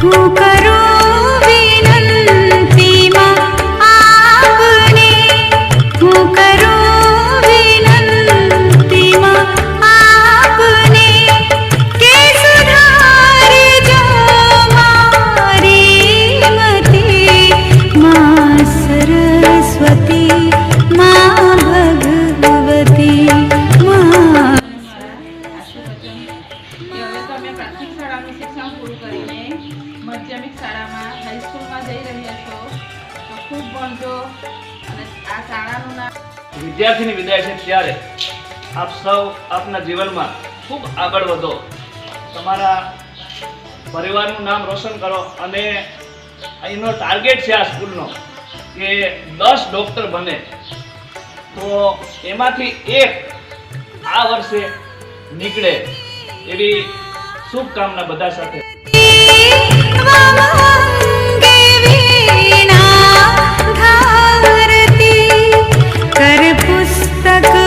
तू कर કે હવે તો અમે પ્રાથમિક શાળાનું શિક્ષણ પૂરું કરીને માધ્યમિક શાળામાં હાઈસ્કૂલમાં જઈ રહ્યા છો. તો ખૂબ ભણજો. અને આ શાળાનું નામ વિદ્યાર્થીની વિદાય છે ત્યારે આપ સૌ આપના જીવનમાં ખૂબ આગળ વધો. તમારા પરિવારનું નામ રોશન કરો અને અહીંનો ટાર્ગેટ છે આ સ્કૂલનો કે દસ ડૉક્ટર બને. તો એમાંથી એક આ વર્ષે નીકળે એવી શુભ કામના બધા સાથે कर पुस्तक